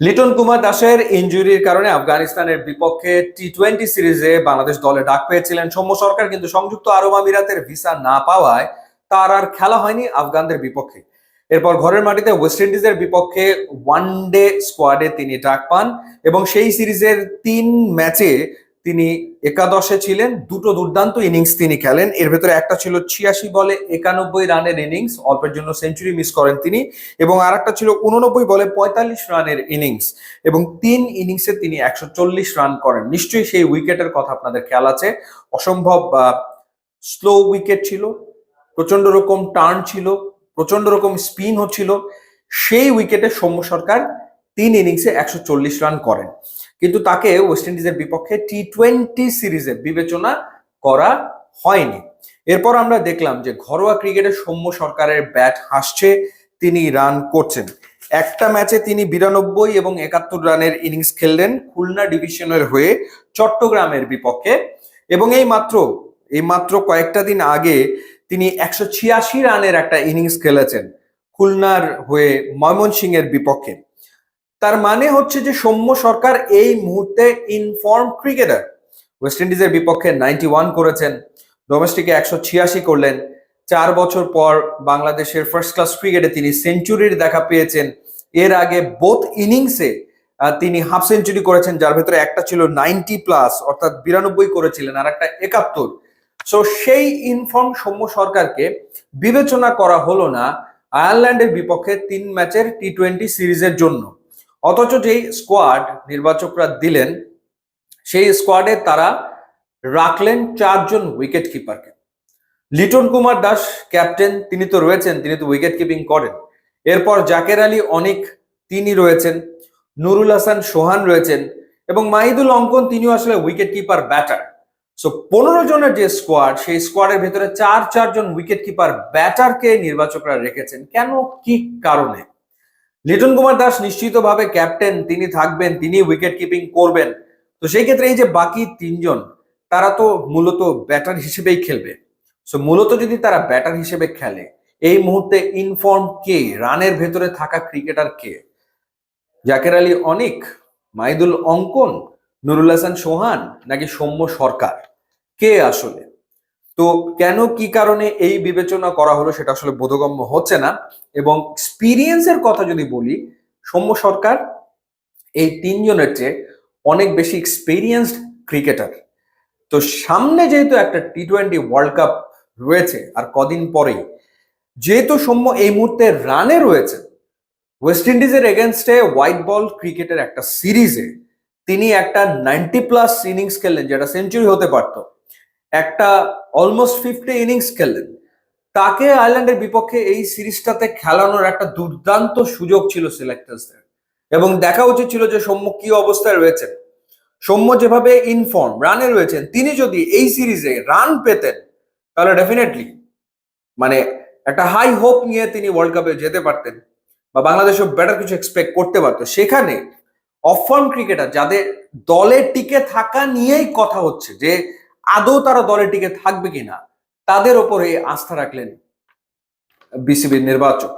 লিটন কুমার দাসের ইঞ্জুরির কারণে আফগানিস্তানের বিপক্ষে টি টোয়েন্টি সিরিজে বাংলাদেশ দলে ডাক পেয়েছিলেন সৌম্য সরকার, কিন্তু সংযুক্ত আরব আমিরাতের ভিসা না পাওয়ায় তার আর খেলা হয়নি আফগানদের বিপক্ষে। এরপর ঘরের মাটিতে ওয়েস্ট ইন্ডিজের বিপক্ষে ওয়ান ডে স্কোয়াডে তিনি ডাক পান এবং সেই সিরিজের তিন ম্যাচে তিনি একাদশে ছিলেন, দুটো দুর্দান্ত ইনিংস তিনি খেলেন। এর ভেতরে একটা ছিল ছিয়াশি বলে একানব্বই রানের ইনিংস, অল্পের জন্য সেঞ্চুরি মিস করেন তিনি, এবং আর একটা ছিল উননব্বই বলে পঁয়তাল্লিশ রানের ইনিংস, এবং তিন ইনিংসে তিনি একশো চল্লিশ রান করেন। নিশ্চয়ই সেই উইকেটের কথা আপনাদের খেয়াল আছে। অসম্ভব স্লো উইকেট ছিল প্রচণ্ড রকম টার্ন ছিল প্রচণ্ড রকম স্পিন হচ্ছিল। সেই উইকেটে সৌম্য সরকার তিন ইনিংসে একশো চল্লিশ রান করেন। কিন্তু তাকে ওয়েস্ট ইন্ডিজের বিপক্ষে টি টোয়েন্টি সিরিজে বিবেচনা করা হয়নি। এরপর আমরা দেখলাম যে ঘরোয়া ক্রিকেটে সৌম্য সরকারের ব্যাট হাসছে, তিনি রান করছেন। একটা ম্যাচে তিনি বিরানব্বই এবং একাত্তর রানের ইনিংস খেললেন খুলনা ডিভিশনের হয়ে চট্টগ্রামের বিপক্ষে। এবং এই মাত্র এই মাত্র কয়েকটা দিন আগে তিনি একশো ছিয়াশি রানের একটা ইনিংস খেলেছেন খুলনার হয়ে ময়মনসিংহের বিপক্ষে। তার মানে হচ্ছে যে সৌম্য সরকার এই মুহূর্তে ইনফর্ম ক্রিকেটার ওয়েস্ট ইন্ডিজের বিপক্ষে নাইনটি ওয়ান করেছেন ডোমেস্টিকে একশো ছিয়াশি করলেন। চার বছর পর বাংলাদেশের ফার্স্ট ক্লাস ক্রিকেটে তিনি সেঞ্চুরির দেখা পেয়েছেন। এর আগে বোথ ইনিংসে তিনি হাফ সেঞ্চুরি করেছেন, যার ভেতরে একটা ছিল নাইনটি প্লাস অর্থাৎ বিরানব্বই করেছিলেন, আর একটা একাত্তর। সো সেই ইনফর্ম সৌম্য সরকারকে বিবেচনা করা হলো না আয়ারল্যান্ডের বিপক্ষে তিন ম্যাচের টি টোয়েন্টি সিরিজের জন্য। অথচ যেই স্কোয়াড নির্বাচকরা দিলেন, সেই স্কোয়াডে তারা রাখলেন চারজন উইকেট কিপারকে লিটন কুমার দাস ক্যাপ্টেন তিনি তো রয়েছেন, তিনি তো উইকেট কিপিং করেন। এরপর জাকের আলী অনিক, তিনি রয়েছেন। নুরুল হাসান সোহান রয়েছেন এবং মাহিদুল অঙ্কন, তিনিও আসলে উইকেট কিপার ব্যাটার সো পনেরো জনের যে স্কোয়াড সেই স্কোয়াডের ভেতরে চার, চারজন উইকেট কিপার ব্যাটারকে নির্বাচকরা রেখেছেন। কেন? কি কারণে? লিটন কুমার দাস নিশ্চিতভাবে ক্যাপ্টেন তিনি থাকবেন, তিনি উইকেট কিপিং করবেন। তো সেই ক্ষেত্রে এই যে বাকি তিনজন, তারা তো মূলত ব্যাটার হিসেবেই খেলবে। সো মূলত যদি তারা ব্যাটার হিসেবে খেলে, এই মুহূর্তে ইনফর্ম কে, রানের ভেতরে থাকা ক্রিকেটার কে? জাকের আলী অনিক, মাইদুল অঙ্কন, নুরুল হাসান সোহান, নাকি সৌম্য সরকার? কে আসলে? তো কেন কি কারণে এই বিবেচনা করা হলো সেটা আসলে বোধগম্য হচ্ছে না। এবং এক্সপিরিয়েন্সের কথা যদি বলি, সৌম্য সরকার এই তিনজনের চেয়ে অনেক বেশি এক্সপিরিয়েন্সড ক্রিকেটার তো সামনে যেহেতু একটা টি টোয়েন্টি ওয়ার্ল্ড কাপ রয়েছে, আর কদিন পরেই, যেহেতু সৌম্য এই মুহূর্তে রানে রয়েছে ওয়েস্ট ইন্ডিজের এগেনস্টে হোয়াইট বল ক্রিকেটের একটা সিরিজে তিনি একটা নাইনটি প্লাস ইনিংস খেললেন, যেটা সেঞ্চুরি হতে পারতো। একটা অলমোস্ট ফিফটি ইনিংস খেললেন। তাকে আয়ারল্যান্ডের বিপক্ষে এই সিরিজটাতে খেলানোর একটা দুর্দান্ত সুযোগ ছিল সিলেক্টার্সদের এবং দেখা উচিত ছিল যে সৌম্য কি অবস্থায় রয়েছেন। সৌম্য যেভাবে ইনফর্ম রানে রয়েছেন, তিনি যদি এই সিরিজে রান পেতেন, তাহলে ডেফিনেটলি মানে একটা হাই হোপ নিয়ে তিনি ওয়ার্ল্ড কাপে যেতে পারতেন বা বাংলাদেশও বেটার কিছু এক্সপেক্ট করতে পারতো। সেখানে অফর্ম ক্রিকেটার যাদের দলে টিকে থাকা নিয়েই কথা হচ্ছে যে আদৌ তারা দলে টিকে থাকবে কিনা, তাদের ওপরে আস্থা রাখলেন বিসিবির নির্বাচক।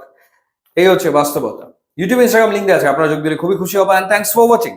এই হচ্ছে বাস্তবতা। ইউটিউব ইনস্টাগ্রাম লিঙ্ক আছে, আপনারা যোগ দিলে খুবই খুশি হবেন থ্যাংকস ফর ওয়াচিং